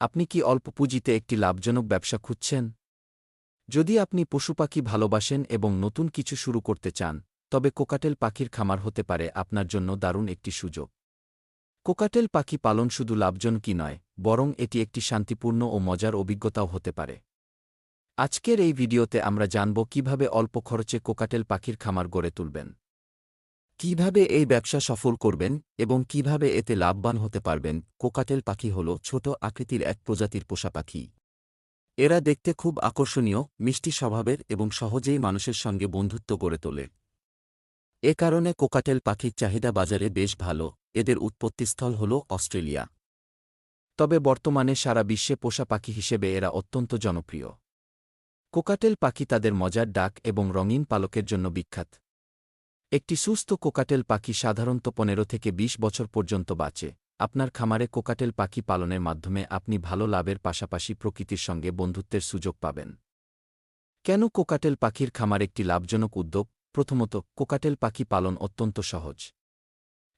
আপনি কি অল্প পুঁজিতে একটি লাভজনক ব্যবসা খুঁজছেন? যদি আপনি পশুপাখি ভালোবাসেন এবং নতুন কিছু শুরু করতে চান, তবে কোকাটেল পাখির খামার হতে পারে আপনার জন্য দারুণ একটি সুযোগ। কোকাটেল পাখি পালন শুধু লাভজনকই নয়, বরং এটি একটি শান্তিপূর্ণ ও মজার অভিজ্ঞতাও হতে পারে। আজকের এই ভিডিওতে আমরা জানব কীভাবে অল্প খরচে কোকাটেল পাখির খামার গড়ে তুলবেন। কীভাবে এই ব্যবসা সফল করবেন এবং কীভাবে এতে লাভবান হতে পারবেন? কোকাটেল পাখি হল ছোট আকৃতির এক প্রজাতির পোষা পাখি। এরা দেখতে খুব আকর্ষণীয়, মিষ্টি স্বভাবের এবং সহজেই মানুষের সঙ্গে বন্ধুত্ব গড়ে তোলে। এ কারণে কোকাটেল পাখির চাহিদা বাজারে বেশ ভালো। এদের উৎপত্তিস্থল হল অস্ট্রেলিয়া। তবে বর্তমানে সারা বিশ্বে পোষা পাখি হিসেবে এরা অত্যন্ত জনপ্রিয়। কোকাটেল পাখি তাদের মজার ডাক এবং রঙিন পালকের জন্য বিখ্যাত। একটি সুস্থ কোকাটেল পাখি সাধারণত পনেরো থেকে ২০ বছর পর্যন্ত বাঁচে। আপনার খামারে কোকাটেল পাখি পালনের মাধ্যমে আপনি ভালো লাভের পাশাপাশি প্রকৃতির সঙ্গে বন্ধুত্বের সুযোগ পাবেন। কেন কোকাটেল পাখির খামার একটি লাভজনক উদ্যোগ? প্রথমত, কোকাটেল পাখি পালন অত্যন্ত সহজ।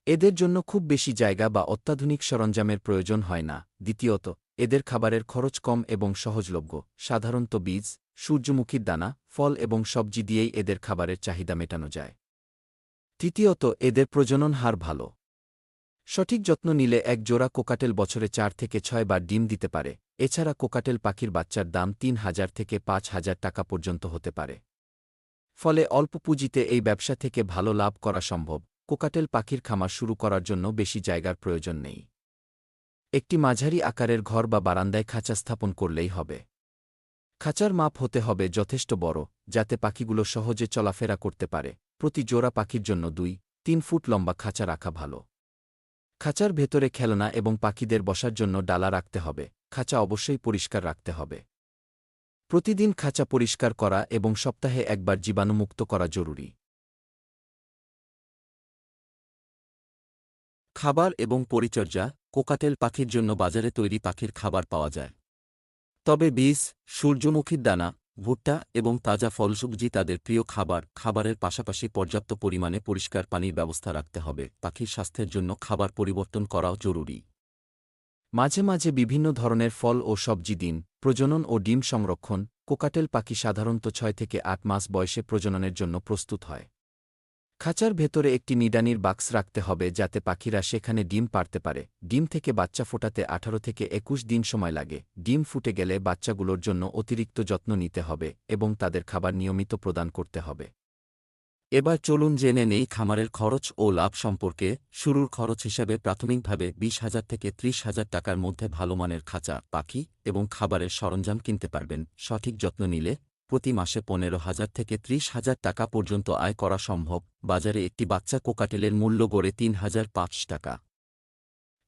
এদের জন্য খুব বেশি জায়গা বা অত্যাধুনিক সরঞ্জামের প্রয়োজন হয় না। দ্বিতীয়ত, এদের খাবারের খরচ কম এবং সহজলভ্য। সাধারণত বীজ, সূর্যমুখীর দানা, ফল এবং সবজি দিয়েই এদের খাবারের চাহিদা মেটানো যায়। তৃতীয়ত, এদের প্রজনন হার ভালো। সঠিক যত্ন নিলে এক জোড়া কোকাটেল বছরে চার থেকে ছয় বার ডিম দিতে পারে। এছাড়া কোকাটেল পাখির বাচ্চার দাম তিন হাজার থেকে পাঁচ হাজার টাকা পর্যন্ত হতে পারে। ফলে অল্প পুঁজিতে এই ব্যবসা থেকে ভালো লাভ করা সম্ভব। কোকাটেল পাখির খামার শুরু করার জন্য বেশি জায়গার প্রয়োজন নেই। একটি মাঝারি আকারের ঘর বা বারান্দায় খাঁচা স্থাপন করলেই হবে। খাঁচার মাপ হতে হবে যথেষ্ট বড়, যাতে পাখিগুলো সহজে চলাফেরা করতে পারে। প্রতি জোড়া পাখির জন্য দুই, তিন ফুট লম্বা খাঁচা রাখা ভালো। খাঁচার ভেতরে খেলনা এবং পাখিদের বসার জন্য ডালা রাখতে হবে, খাঁচা অবশ্যই পরিষ্কার রাখতে হবে। প্রতিদিন খাঁচা পরিষ্কার করা এবং সপ্তাহে একবার জীবাণুমুক্ত করা জরুরি। খাবার এবং পরিচর্যা, কোকাটেল পাখির জন্য বাজারে তৈরি পাখির খাবার পাওয়া যায়। তবে বীজ, সূর্যমুখীর দানা ভুট্টা এবং তাজা ফলসবজি তাদের প্রিয় খাবার। খাবারের পাশাপাশি পর্যাপ্ত পরিমাণে পরিষ্কার পানির ব্যবস্থা রাখতে হবে। পাখির স্বাস্থ্যের জন্য খাবার পরিবর্তন করাও জরুরি। মাঝে মাঝে বিভিন্ন ধরনের ফল ও সবজি দিন প্রজনন ও ডিম সংরক্ষণ, কোকাটেল পাখি সাধারণত ছয় থেকে আট মাস বয়সে প্রজননের জন্য প্রস্তুত হয়। খাঁচার ভেতরে একটি নিডানির বাক্স রাখতে হবে যাতে পাখিরা সেখানে ডিম পারতে পারে। ডিম থেকে বাচ্চা ফোটাতে আঠারো থেকে একুশ দিন সময় লাগে। ডিম ফুটে গেলে বাচ্চাগুলোর জন্য অতিরিক্ত যত্ন নিতে হবে এবং তাদের খাবার নিয়মিত প্রদান করতে হবে। এবার চলুন জেনে নেই খামারের খরচ ও লাভ সম্পর্কে। শুরুর খরচ হিসাবে প্রাথমিকভাবে বিশ হাজার থেকে ত্রিশ হাজার টাকার মধ্যে ভালো মানের খাঁচা, পাখি এবং খাবারের সরঞ্জাম কিনতে পারবেন। সঠিক যত্ন নিলে প্রতি মাসে পনেরো হাজার থেকে ত্রিশ হাজার টাকা পর্যন্ত আয় করা সম্ভব। বাজারে একটি বাচ্চা কোকাটেলের মূল্য গড়ে তিন হাজার পাঁচ টাকা।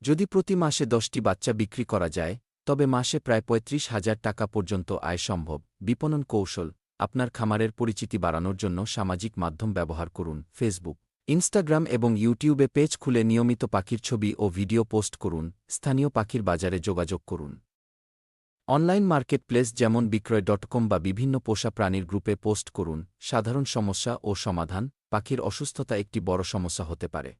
যদি প্রতি মাসে দশটি বাচ্চা বিক্রি করা যায়, তবে মাসে প্রায় পঁয়ত্রিশ হাজার টাকা পর্যন্ত আয় সম্ভব। বিপণন কৌশল, আপনার খামারের পরিচিতি বাড়ানোর জন্য সামাজিক মাধ্যম ব্যবহার করুন। ফেসবুক, ইনস্টাগ্রাম এবং ইউটিউবে পেজ খুলে নিয়মিত পাখির ছবি ও ভিডিও পোস্ট করুন। স্থানীয় পাখির বাজারে যোগাযোগ করুন। অনলাইন মার্কেট প্লেস যেমন বিক্রয় ডট কম বা বিভিন্ন পোষা প্রাণীর গ্রুপে পোস্ট করুন, সাধারণ সমস্যা ও সমাধান, পাখির অসুস্থতা একটি বড় সমস্যা হতে পারে।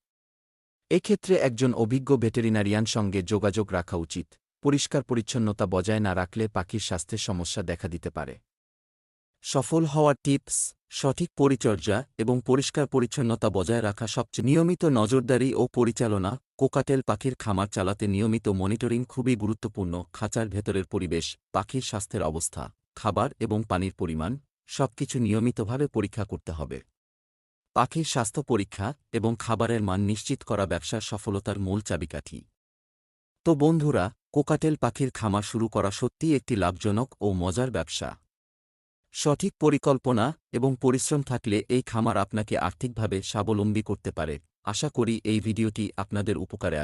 এক্ষেত্রে একজন অভিজ্ঞ ভেটেরিনারিয়ান সঙ্গে যোগাযোগ রাখা উচিত, পরিষ্কার পরিচ্ছন্নতা বজায় না রাখলে পাখির স্বাস্থ্যের সমস্যা দেখা দিতে পারে। সফল হওয়ার টিপস সঠিক পরিচর্যা এবং পরিষ্কার পরিচ্ছন্নতা বজায় রাখা সবচেয়ে নিয়মিত নজরদারি ও পরিচালনা, কোকাটেল পাখির খামার চালাতে নিয়মিত মনিটরিং খুবই গুরুত্বপূর্ণ, খাঁচার ভেতরের পরিবেশ, পাখির স্বাস্থ্যের অবস্থা, খাবার এবং পানির পরিমাণ, সবকিছু নিয়মিতভাবে পরীক্ষা করতে হবে। পাখির স্বাস্থ্য পরীক্ষা এবং খাবারের মান নিশ্চিত করা ব্যবসার সফলতার মূল চাবিকাঠি। তো বন্ধুরা, কোকাটেল পাখির খামার শুরু করা সত্যিই একটি লাভজনক ও মজার ব্যবসা। সঠিক পরিকল্পনা এবং পরিশ্রম থাকলে এই খামার আপনাকে আর্থিকভাবে স্বাবলম্বী করতে পারে। আশা করি এই ভিডিওটি আপনাদের উপকারে